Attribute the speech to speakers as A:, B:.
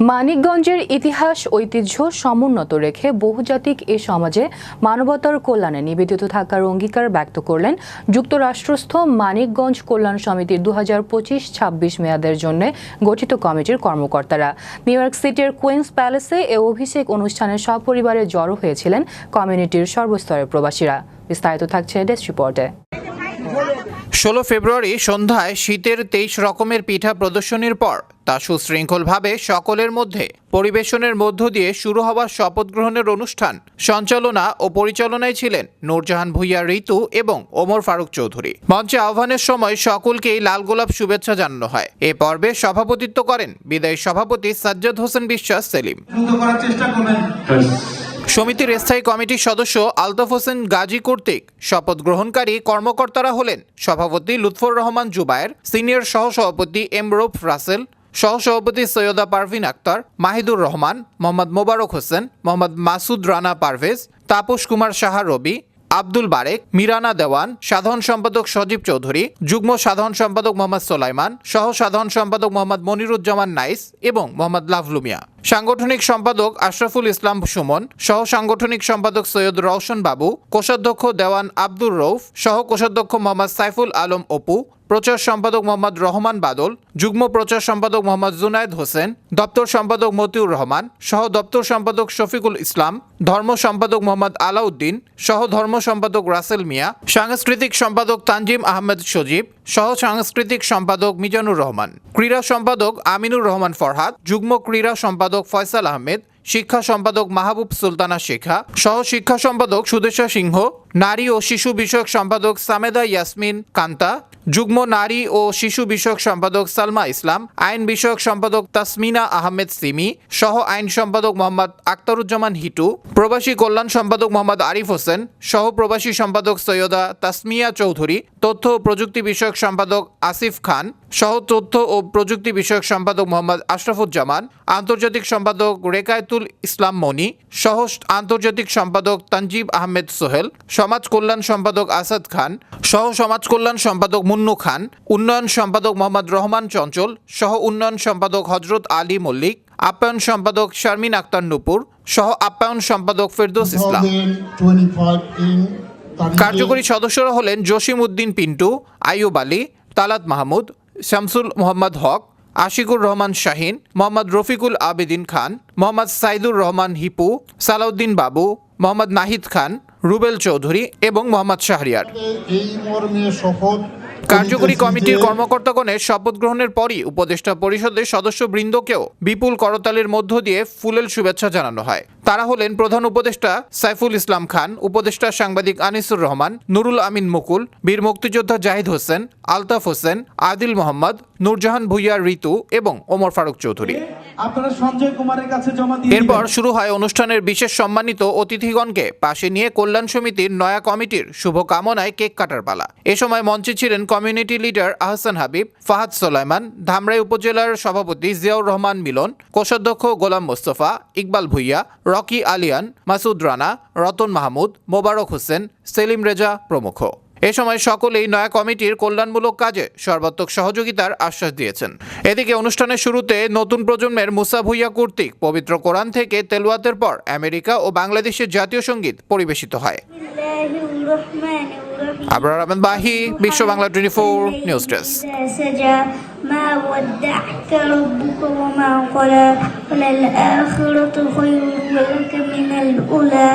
A: মানিকগঞ্জের ইতিহাস, ঐতিহ্য সমুন্নত রেখে বহুজাতিক এ সমাজে মানবতার কল্যাণে নিবেদিত থাকার অঙ্গীকার ব্যক্ত করলেন যুক্তরাষ্ট্রস্থ মানিকগঞ্জ কল্যাণ সমিতির দু হাজার পঁচিশ ছাব্বিশ মেয়াদের জন্য গঠিত কমিটির কর্মকর্তারা। নিউ ইয়র্ক সিটির কুইন্স প্যালেসে এ অভিষেক অনুষ্ঠানে সপরিবারে জড়ো হয়েছিলেন কমিউনিটির সর্বস্তরের প্রবাসীরা। বিস্তারিত থাকছে ডেস্ক রিপোর্টে
B: ষোলো ফেব্রুয়ারি সন্ধ্যায় শীতের তেইশ রকমের পিঠা প্রদর্শনীর পর তা সুশৃঙ্খলভাবে সকলের মধ্যে পরিবেশনের মধ্য দিয়ে শুরু হওয়া শপথ গ্রহণের অনুষ্ঠান সঞ্চালনা ও পরিচালনায় ছিলেন নূরজাহান ভুইয়া ঋতু এবং ওমর ফারুক চৌধুরী। মঞ্চে আহ্বানের সময় সকলকেই লাল গোলাপ শুভেচ্ছা জানানো হয়। এ পর্বে সভাপতিত্ব করেন বিদায়ী সভাপতি সাজ্জাদ হোসেন বিশ্বাস সেলিম। সমিতির স্থায়ী কমিটির সদস্য আলতাফ হোসেন গাজী কর্তৃক শপথ গ্রহণকারী কর্মকর্তারা হলেন সভাপতি লুৎফর রহমান জুবায়ের সিনিয়র সহসভাপতি এম রৌফ রাসেল সহসভাপতি সৈয়দা পারভিন আক্তার, মাহিদুর রহমান, মোহাম্মদ মোবারক হোসেন, মোহাম্মদ মাসুদ রানা পারভেজ, তাপস কুমার সাহা রবি, আব্দুল বারেক, মিরানা দেওয়ান, সাধারণ সম্পাদক সজীব চৌধুরী, যুগ্ম সাধারণ সম্পাদক মোহাম্মদ সোলাইমান সহ সাধারণ সম্পাদক মোহাম্মদ মনিরুজ্জামান নাইস এবং মোহাম্মদ লাভলু মিয়া। সাংগঠনিক সম্পাদক আশরাফুল ইসলাম সুমন সহ সাংগঠনিক সম্পাদক সৈয়দ রওশন বাবু, কোষাধ্যক্ষ দেওয়ান আব্দুর রৌফ সহ কোষাধ্যক্ষ মোহাম্মদ সাইফুল আলম অপু প্রচার সম্পাদক মোহাম্মদ রহমান বাদল, যুগ্ম প্রচার সম্পাদক মোহাম্মদ জুনায়েদ হোসেন, দপ্তর সম্পাদক মতিউর রহমান, সহ দপ্তর সম্পাদক শফিকুল ইসলাম, ধর্ম সম্পাদক মোহাম্মদ আলাউদ্দিন, সহ ধর্ম সম্পাদক রাসেল মিয়া, সাংস্কৃতিক সম্পাদক তানজিম আহমেদ সজীব, সহ সাংস্কৃতিক সম্পাদক মিজানুর রহমান। ক্রীড়া সম্পাদক আমিনুর রহমান ফরহাদ, যুগ্ম ক্রীড়া সম্পাদক ফয়সাল আহমেদ, শিক্ষা সম্পাদক মাহবুব সুলতানা শেখা, সহ শিক্ষা সম্পাদক সুদেশা সিংহ, নারী ও শিশু বিষয়ক সম্পাদক সামেদা ইয়াসমিন কান্তা যুগ্ম নারী ও শিশু বিষয়ক সম্পাদক সালমা ইসলাম, আইন বিষয়ক সম্পাদক তাসমিনা আহমেদ সিমি, সহ আইন সম্পাদক মোহাম্মদ আক্তারুজ্জামান হিটু, প্রবাসী কল্যাণ সম্পাদক মোহাম্মদ আরিফ হোসেন, সহ প্রবাসী সম্পাদক সৈয়দা তাসমিয়া চৌধুরী, তথ্য ও প্রযুক্তি বিষয়ক সম্পাদক আসিফ খান সহ তথ্য ও প্রযুক্তি বিষয়ক সম্পাদক মোহাম্মদ আশরাফুজ্জামান আন্তর্জাতিক সম্পাদক রেকায়তুল ইসলাম মনি সহ আন্তর্জাতিক সম্পাদক তানজিব আহমেদ সোহেল সমাজ কল্যাণ সম্পাদক আসাদ খান সহ সমাজ কল্যাণ সম্পাদক মুন্নু খান উন্নয়ন সম্পাদক মোহাম্মদ রহমান চঞ্চল সহ উন্নয়ন সম্পাদক হজরত আলী মল্লিক আপ্যায়ন সম্পাদক শারমিন আক্তার নুপুর সহ আপ্যায়ন সম্পাদক ফেরদৌস ইসলাম।
C: 2025 in তারিখে
B: কার্যকরী সদস্যরা হলেন জসিম উদ্দিন পিন্টু আইয়ুব আলী তালাত মাহমুদ শামসুল মোহাম্মদ হক আশিকুর রহমান শাহিন মোহাম্মদ রফিকুল আবেদিন খান মোহাম্মদ সাইদুর রহমান হিপু সালাউদ্দিন বাবু মোহাম্মদ নাহিদ খান রুবেল চৌধুরী এবং মোহাম্মদ শাহরিয়ার। কার্যকরী কমিটির কর্মকর্তাগণের শপথ গ্রহণের পরই উপদেষ্টা পরিষদের সদস্যবৃন্দকেও বিপুল করতালির মধ্য দিয়ে ফুলেল শুভেচ্ছা জানানো হয়। তারা হলেন প্রধান উপদেষ্টা সাইফুল ইসলাম খান উপদেষ্টা সাংবাদিক আনিসুর রহমান নুরুল আমিন মুকুল বীর মুক্তিযোদ্ধা জাহিদ হোসেন আলতাফ হোসেন আদিল মোহাম্মদ নূরজাহান ভুইয়া ঋতু এবং ওমর ফারুক চৌধুরী।
D: আপনারা সঞ্জয় কুমারের কাছে জমা দিয়ে
B: এরপর শুরু হয় অনুষ্ঠানের বিশেষ সম্মানিত অতিথিগণকে পাশে নিয়ে কল্যাণ সমিতির নয়া কমিটির শুভকামনায় কেক কাটার পালা। এ সময় মঞ্চে ছিলেন কমিউনিটি লিডার আহসান হাবিব ফাহাদ সোলাইমান ধামরাই উপজেলার সভাপতি জিয়াউর রহমান মিলন কোষাধ্যক্ষ গোলাম মোস্তফা ইকবাল ভুইয়া রকি আলিয়ান, মাসুদ রানা, রতন মাহমুদ, মোবারক হোসেন, সেলিম রেজা প্রমুখ। এ সময় সকলেই নয়া কমিটির কল্যাণমূলক কাজে সর্বাত্মক সহযোগিতার আশ্বাস দিয়েছেন। এদিকে অনুষ্ঠানের শুরুতে নতুন প্রজন্মের মুসা ভুইয়া কর্তৃক পবিত্র কোরআন থেকে তেলুয়াতের পর আমেরিকা ও বাংলাদেশের জাতীয় সংগীত পরিবেশিত হয়। Abrar Ahmed Bahi, Bishwa Bangla twenty four news desk
E: ما ودعك ربك وما قلى وللآخرة خير لك من الأولى.